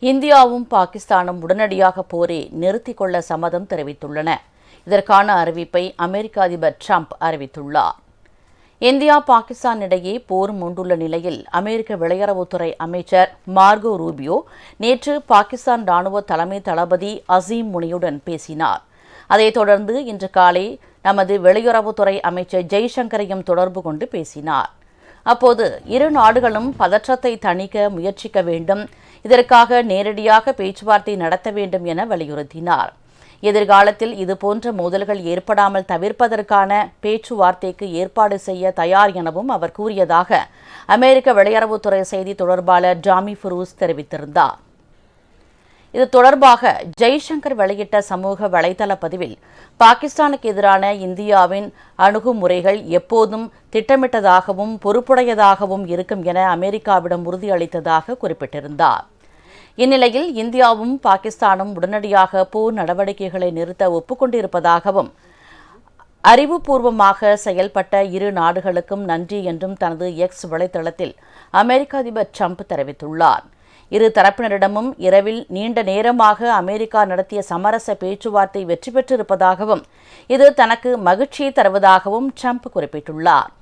இந்தியாவும் பாகிஸ்தானும் உடனடியாக போரை நிறுத்திக் கொள்ள சம்மதம் தெரிவித்துள்ளன. இதற்கான அறிவிப்பை அமெரிக்க அதிபர் ட்ரம்ப் அறிவித்துள்ளார். இந்தியா பாகிஸ்தான் இடையே போர் மூண்டுள்ள நிலையில் அமெரிக்க வெளியுறவுத்துறை அமைச்சர் மார்கோ ரூபியோ நேற்று பாகிஸ்தான் ராணுவ தலைமை தளபதி அசீம் முனியுடன் பேசினார். அதைத் தொடர்ந்து இன்று காலை நமது வெளியுறவுத்துறை அமைச்சர் ஜெய்சங்கரையும் தொடர்பு கொண்டு பேசினார். அப்போது இரு நாடுகளும் பதற்றத்தை தணிக்க முயற்சிக்க வேண்டும் இதற்காக நேரடியாக பேச்சுவார்த்தை நடத்த வேண்டும் என வலியுறுத்தினார். எதிர்காலத்தில் இதுபோன்ற மோதல்கள் ஏற்படாமல் தவிர்ப்பதற்கான பேச்சுவார்த்தைக்கு ஏற்பாடு செய்ய தயார் எனவும் அவர் கூறியதாக அமெரிக்க வெளியுறவுத்துறை செய்தி தொடர்பாளர் ஜாமி ஃபுரூஸ் தெரிவித்திருந்தார். இது தொடர்பாக ஜெய்சங்கர் வெளியிட்ட சமூக வலைதள பதிவில் பாகிஸ்தானுக்கு எதிரான இந்தியாவின் அணுகுமுறைகள் எப்போதும் திட்டமிட்டதாகவும் பொறுப்புடையதாகவும் இருக்கும் என அமெரிக்காவிடம் உறுதியளித்ததாக குறிப்பிட்டிருந்தார். இந்நிலையில் இந்தியாவும் பாகிஸ்தானும் உடனடியாக போர் நடவடிக்கைகளை நிறுத்த ஒப்புக்கொண்டிருப்பதாகவும் அறிவுபூர்வமாக செயல்பட்ட இரு நாடுகளுக்கும் நன்றி என்றும் தனது எக்ஸ் வலைதளத்தில் அமெரிக்க அதிபர் ட்ரம்ப் தெரிவித்துள்ளார். இரு தரப்பினரிடமும் இரவில் நீண்ட நேரமாக அமெரிக்கா நடத்திய சமரச பேச்சுவார்த்தை வெற்றி பெற்றிருப்பதாகவும் இது தனக்கு மகிழ்ச்சியை தருவதாகவும் ட்ரம்ப் குறிப்பிட்டுள்ளார்.